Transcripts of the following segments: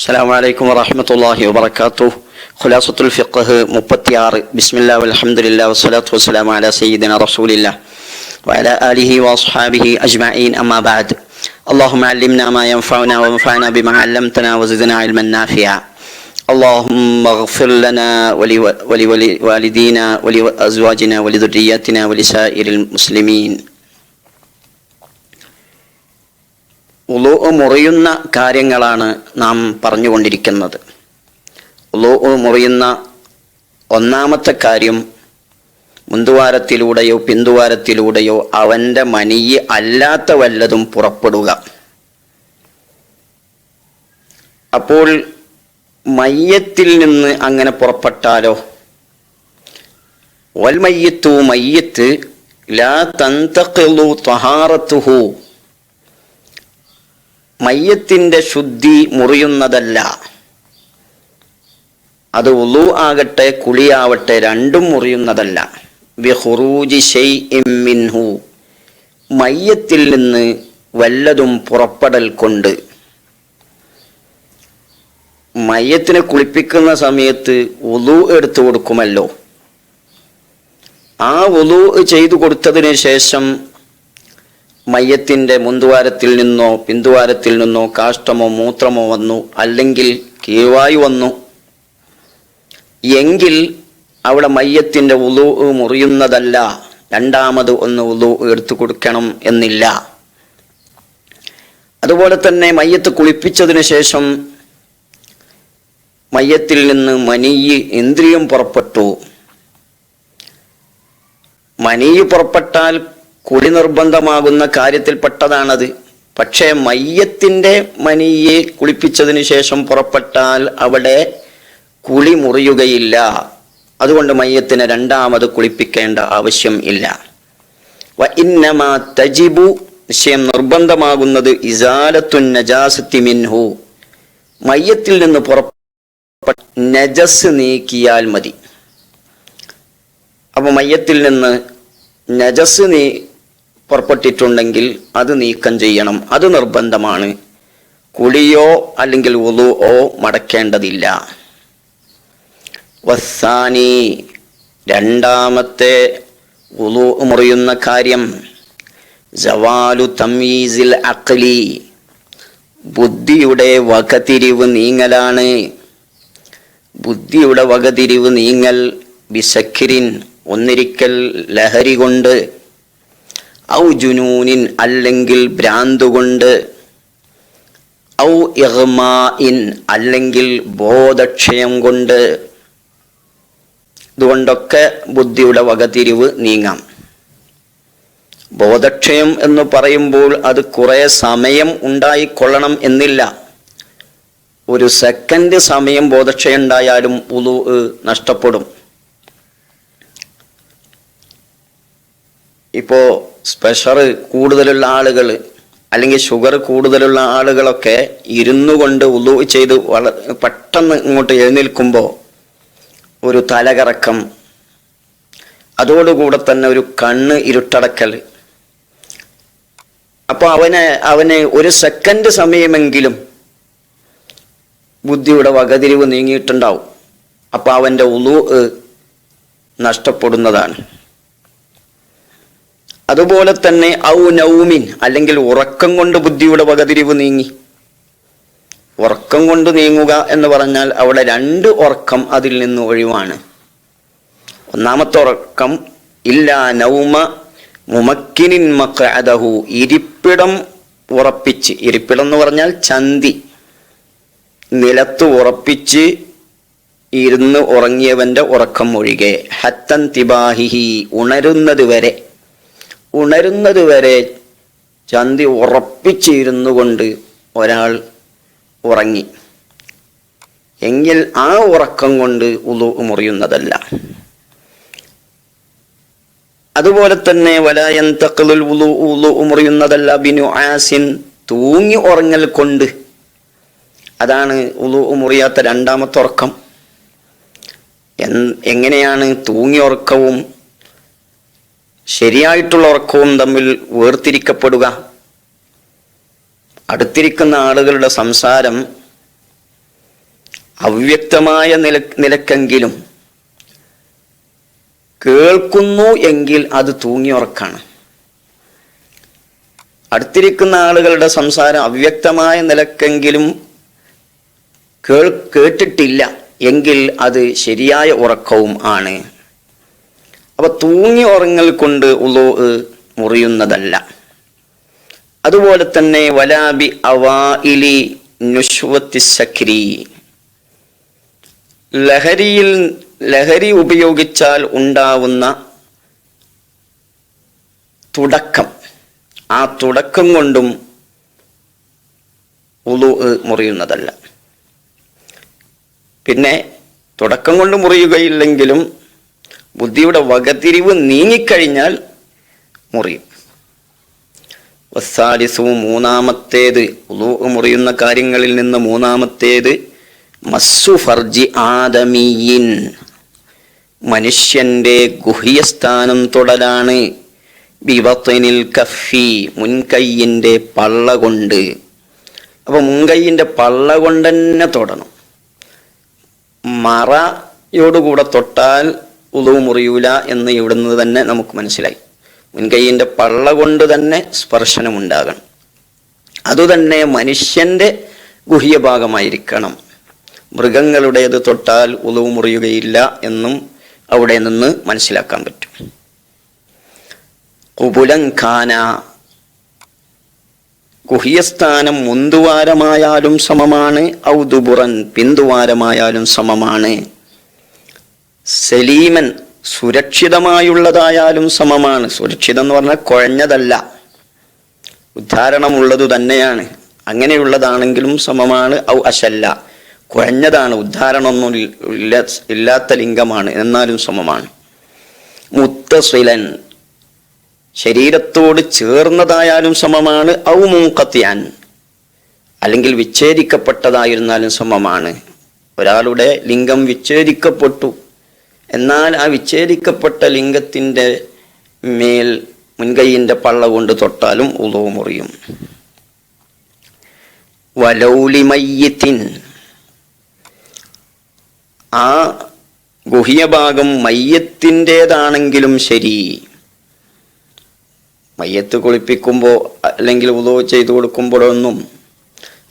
السلام عليكم ورحمة الله وبركاته. خلاصة الفقه مبتيار بسم الله والحمد لله والصلاة والسلام على سيدنا رسول الله وعلى آله وأصحابه أجمعين. أما بعد اللهم علمنا ما ينفعنا وانفعنا بما علمتنا وزدنا علما نافعا. اللهم اغفر لنا ولوالدينا ولأزواجنا ولذريتنا ولسائر المسلمين. ഉളു മുറിയുന്ന കാര്യങ്ങളാണ് നാം പറഞ്ഞുകൊണ്ടിരിക്കുന്നത്. ഉളു മുറിയുന്ന ഒന്നാമത്തെ കാര്യം മുന്തുവാരത്തിലൂടെയോ പിന്തുവാരത്തിലൂടെയോ അവന്റെ മനിയെ അല്ലാത്ത വല്ലതും പുറപ്പെടുക. അപ്പോൾ മയ്യത്തിൽ നിന്ന് അങ്ങനെ പുറപ്പെട്ടാലോ? വൽ മയ്യത്തു ലാ തന്തു തഹാറത്തുഹു മയ്യത്തിന്റെ ശുദ്ധി മുറിയുന്നതല്ല. അത് ഉളു ആകട്ടെ കുളിയാവട്ടെ രണ്ടും മുറിയുന്നതല്ല. മിൻഹു. മയ്യത്തിൽ നിന്ന് വല്ലതും പുറപ്പെടൽ കൊണ്ട്. മയ്യത്തിനെ കുളിപ്പിക്കുന്ന സമയത്ത് ഉളു എടുത്തു കൊടുക്കുമല്ലോ. ആ ഉളു ചെയ്തു കൊടുത്തതിന് ശേഷം മയ്യത്തിന്റെ മുന്തുവാരത്തിൽ നിന്നോ പിന്തുവാരത്തിൽ നിന്നോ കാഷ്ടമോ മൂത്രമോ വന്നു അല്ലെങ്കിൽ കീഴ്വായു വന്നു. എങ്കിൽ അവിടെ മയ്യത്തിന്റെ ഉളു മുറിയുന്നതല്ല രണ്ടാമത് ഒന്ന് ഉളു എടുത്തു കൊടുക്കണം എന്നില്ല. അതുപോലെ തന്നെ മയ്യത്ത് കുളിപ്പിച്ചതിന് ശേഷം മയ്യത്തിൽ നിന്ന് മനിയ് ഇന്ദ്രിയം പുറപ്പെട്ടു. മനിയ് പുറപ്പെട്ടാൽ കുളി നിർബന്ധമാകുന്ന കാര്യത്തിൽപ്പെട്ടതാണത്. പക്ഷേ മയ്യത്തിന്റെ മനിയെ കുളിപ്പിച്ചതിന് ശേഷം പുറപ്പെട്ടാൽ അവിടെ കുളി മുറിയുകയില്ല. അതുകൊണ്ട് മയ്യത്തിനെ രണ്ടാമത് കുളിപ്പിക്കേണ്ട ആവശ്യം ഇല്ല. വ ഇന്നമാ തജിബു നിശ്ചയം നിർബന്ധമാകുന്നത് ഇസാലത്തുൻ മിൻഹു. മയ്യത്തിൽ നിന്ന് നജസ് നീക്കിയാൽ മതി. അപ്പൊ മയ്യത്തിൽ നിന്ന് നജസ് നീ പുറപ്പെട്ടിട്ടുണ്ടെങ്കിൽ അത് നീക്കം ചെയ്യണം. അത് നിർബന്ധമാണ്. കുളിയോ അല്ലെങ്കിൽ ഉളുവോ മടക്കേണ്ടതില്ല. വസ്സാനി രണ്ടാമത്തെ ഉളു മുറിയുന്ന കാര്യം ജവാലു തമീസിൽ അഖ്ലി ബുദ്ധിയുടെ വകതിരിവ് നീങ്ങലാണ്. ബുദ്ധിയുടെ വകതിരിവ് നീങ്ങൽ ബിസക്കിരിൻ ഒന്നിരിക്കൽ ലഹരി കൊണ്ട് ഔ ജുനൂനിൻ അല്ലെങ്കിൽ ഭ്രാന്തുകൊണ്ട്. ഔ ഇഹ്മാഇൻ അല്ലെങ്കിൽ ബോധക്ഷയം കൊണ്ട്. ഇതുകൊണ്ടൊക്കെ ബുദ്ധിയുടെ വകതിരിവ് നീങ്ങാം. ബോധക്ഷയം എന്ന് പറയുമ്പോൾ അത് കുറെ സമയം ഉണ്ടായിക്കൊള്ളണം എന്നില്ല. ഒരു സെക്കൻഡ് സമയം ബോധക്ഷയം ഉണ്ടായാലും ഉളു നഷ്ടപ്പെടും. ഇപ്പോൾ പ്രഷർ കൂടുതലുള്ള ആളുകൾ അല്ലെങ്കിൽ ഷുഗർ കൂടുതലുള്ള ആളുകളൊക്കെ ഇരുന്നു കൊണ്ട് ഉലു ചെയ്ത് വള പെട്ടെന്ന് ഇങ്ങോട്ട് എഴുന്നേൽക്കുമ്പോൾ ഒരു തലകറക്കം അതോടുകൂടെ തന്നെ ഒരു കണ്ണ് ഇരുട്ടടക്കൽ. അപ്പോൾ അവന് അവന് ഒരു സെക്കൻഡ് സമയമെങ്കിലും ബുദ്ധിയുടെ വകതിരിവ് നീങ്ങിയിട്ടുണ്ടാവും. അപ്പോൾ അവന്റെ ഉളു നഷ്ടപ്പെടുന്നതാണ്. അതുപോലെ തന്നെ ഔ നൗമിൻ അല്ലെങ്കിൽ ഉറക്കം കൊണ്ട് ബുദ്ധിയുടെ വകതിരിവ് നീങ്ങി. ഉറക്കം കൊണ്ട് നീങ്ങുക എന്ന് പറഞ്ഞാൽ അവിടെ രണ്ട് ഉറക്കം അതിൽ നിന്ന് ഒഴിവാണ്. ഒന്നാമത്തെ ഉറക്കം ഇല്ല നൗമ മുമക്കിനിൻ മക്കഅദഹു ഇരിപ്പിടം ഉറപ്പിച്ച്. ഇരിപ്പിടം എന്ന് പറഞ്ഞാൽ ചന്തി. നിലത്ത് ഉറപ്പിച്ച് ഇരുന്ന് ഉറങ്ങിയവന്റെ ഉറക്കം ഒഴികെ. ഹത്തൻ തിബാഹിഹി ഉണരുന്നത് വരെ. ഉണരുന്നത് വരെ ചന്തി ഉറപ്പിച്ചിരുന്നു കൊണ്ട് ഒരാൾ ഉറങ്ങി. എങ്കിൽ ആ ഉറക്കം കൊണ്ട് ഉളു മുറിയുന്നതല്ല. അതുപോലെ തന്നെ വലായൻ തക്കലുൽ ഉളു ഉളു മുറിയുന്നതല്ല. ബിനു ആസിൻ തൂങ്ങി ഉറങ്ങൽ കൊണ്ട്. അതാണ് ഉളു മുറിയാത്ത രണ്ടാമത്തെ ഉറക്കം. എങ്ങനെയാണ് തൂങ്ങി ഉറക്കവും ശരിയായിട്ടുള്ള ഉറക്കവും തമ്മിൽ വേർതിരിക്കപ്പെടുക. അടുത്തിരിക്കുന്ന ആളുകളുടെ സംസാരം അവ്യക്തമായ നില നിലക്കെങ്കിലും കേൾക്കുന്നു എങ്കിൽ അത് തൂങ്ങിയുറക്കാണ് അടുത്തിരിക്കുന്ന ആളുകളുടെ സംസാരം അവ്യക്തമായ നിലക്കെങ്കിലും കേൾ കേട്ടിട്ടില്ല എങ്കിൽ അത് ശരിയായ ഉറക്കവും ആണ്. അപ്പൊ തൂങ്ങി ഉറങ്ങൽ കൊണ്ട് ഉളോ മുറിയുന്നതല്ല. അതുപോലെ തന്നെ വലാബി അവാഇലി നുഷ്വത്തി സക്രി ലഹരിയിൽ ലഹരി ഉപയോഗിച്ചാൽ ഉണ്ടാവുന്ന തുടക്കം. ആ തുടക്കം കൊണ്ടും ഉളു മുറിയുന്നതല്ല. പിന്നെ തുടക്കം കൊണ്ട് മുറിയുകയില്ലെങ്കിലും ബുദ്ധിയുടെ വകതിരിവ് നീങ്ങിക്കഴിഞ്ഞാൽ മുറിയും. വസാലിസവും മൂന്നാമത്തേത് മുറിയുന്ന കാര്യങ്ങളിൽ നിന്ന് മൂന്നാമത്തേത് മസ്സു ഫർജി ആദമീയിൻ. മനുഷ്യന്റെ ഗുഹ്യസ്ഥാനം തൊടലാണ്. ബിവത്തനിൽ കഫി മുൻകൈയിന്റെ പള്ള കൊണ്ട്. അപ്പോൾ മുൻകൈയിന്റെ പള്ള കൊണ്ട് തന്നെ തൊടണം. മറയോടുകൂടെ തൊട്ടാൽ ഉളവ് മുറിയൂല എന്ന് ഇവിടുന്ന് തന്നെ നമുക്ക് മനസ്സിലായി. മുൻകൈയിന്റെ പള്ള കൊണ്ട് തന്നെ സ്പർശനമുണ്ടാകണം. അതുതന്നെ മനുഷ്യന്റെ ഗുഹ്യ ഭാഗമായിരിക്കണം മൃഗങ്ങളുടേത് തൊട്ടാൽ ഉളവ് മുറിയുകയില്ല എന്നും അവിടെ നിന്ന് മനസ്സിലാക്കാൻ പറ്റും. കുപുലം ഖാന. ഗുഹ്യസ്ഥാനം മുന്തുവാരമായാലും സമമാണ് ഔദുബുറൻ പിന്തുവാരമായാലും സമമാണ്. സലീമൻ സുരക്ഷിതമായുള്ളതായാലും സമമാണ്. സുരക്ഷിതം എന്ന് പറഞ്ഞാൽ കുഴഞ്ഞതല്ല. ഉദ്ധാരണമുള്ളതു തന്നെയാണ്. അങ്ങനെയുള്ളതാണെങ്കിലും സമമാണ്. ഔ അശല്ല. കുഴഞ്ഞതാണ്. ഉദ്ധാരണമൊന്നും ഇല്ല ഇല്ലാത്ത ലിംഗമാണ്. എന്നാലും സമമാണ്. മുത്തസുലൻ. ശരീരത്തോട് ചേർന്നതായാലും സമമാണ്. ഔ മൂക്കത്തിയാൻ അല്ലെങ്കിൽ വിച്ഛേദിക്കപ്പെട്ടതായിരുന്നാലും സമമാണ്. ഒരാളുടെ ലിംഗം വിച്ഛേദിക്കപ്പെട്ടു. എന്നാൽ ആ വിച്ഛേദിക്കപ്പെട്ട ലിംഗത്തിന്റെ മേൽ മുൻകൈയിന്റെ പള്ള കൊണ്ട് തൊട്ടാലും ഉളവ് മുറിയും. വലൗലിമയ്യത്തിൻ. ആ ഗുഹ്യഭാഗം മയ്യത്തിന്റെതാണെങ്കിലും ശരി. മയ്യത്ത് കുളിപ്പിക്കുമ്പോൾ അല്ലെങ്കിൽ ഉദവ് ചെയ്തു കൊടുക്കുമ്പോഴൊന്നും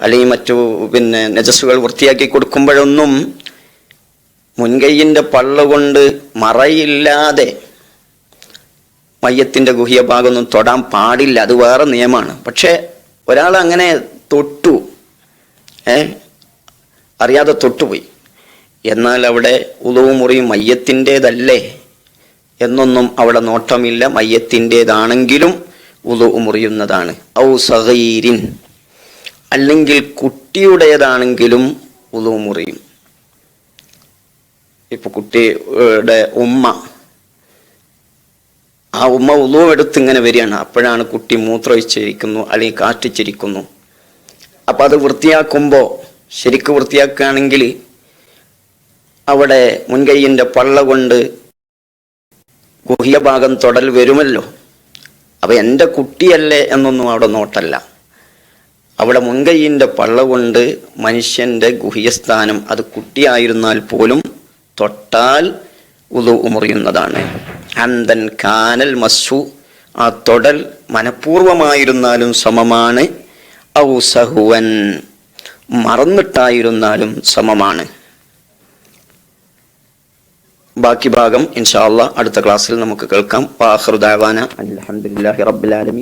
അല്ലെങ്കിൽ മറ്റു പിന്നെ നജസ്സുകൾ വൃത്തിയാക്കി കൊടുക്കുമ്പോഴൊന്നും മുൻകൈയിന്റെ പള്ളുകൊണ്ട് മറയില്ലാതെ മയ്യത്തിന്റെ ഗുഹ്യഭാഗമൊന്നും തൊടാൻ പാടില്ല. അത് വേറെ നിയമമാണ്. പക്ഷേ ഒരാൾ അങ്ങനെ തൊട്ടു. ഏ? അറിയാതെ തൊട്ടുപോയി. എന്നാൽ അവിടെ ഉളവും മുറിയും മയ്യത്തിന്റേതല്ലേ? എന്നൊന്നും അവിടെ നോട്ടമില്ല. മയ്യത്തിന്റേതാണെങ്കിലും ഉളു മുറിയുന്നതാണ്. ഔ സഹീരിൻ. അല്ലെങ്കിൽ കുട്ടിയുടേതാണെങ്കിലും ഉളു മുറിയും. ഇപ്പൊ കുട്ടിയുടെ ഉമ്മ ആ ഉമ്മ ഉളുവെടുത്ത് ഇങ്ങനെ വരികയാണ്. അപ്പോഴാണ് കുട്ടി മൂത്രമൊഴിച്ചിരിക്കുന്നു അല്ലെങ്കിൽ കാറ്റിച്ചിരിക്കുന്നു. അപ്പം അത് വൃത്തിയാക്കുമ്പോൾ ശരിക്ക് വൃത്തിയാക്കുകയാണെങ്കിൽ അവിടെ മുൻകൈയിന്റെ പള്ള കൊണ്ട് ഗുഹ്യഭാഗം തൊടൽ വരുമല്ലോ. അപ്പം എന്റെ കുട്ടിയല്ലേ എന്നൊന്നും അവിടെ നോട്ടല്ല. അവിടെ മുൻകൈയിന്റെ പള്ള കൊണ്ട് മനുഷ്യന്റെ ഗുഹ്യസ്ഥാനം അത് കുട്ടിയായിരുന്നാൽ പോലും തൊട്ടാൽ ഉതു മുറിയുന്നതാണ് അന്തൻ കാനൽ മസ്സു ആ തൊടൽ മനഃപൂർവമായിരുന്നാലും സമമാണ്. ഔ സഹുവൻ മറന്നിട്ടായിരുന്നാലും സമമാണ്. ബാക്കി ഭാഗം ഇൻഷാല്ല അടുത്ത ക്ലാസ്സിൽ നമുക്ക് കേൾക്കാം. വാഹൃദാവാന അലഹമുല്ലാഹി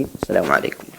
അസ്സാം വലൈക്കും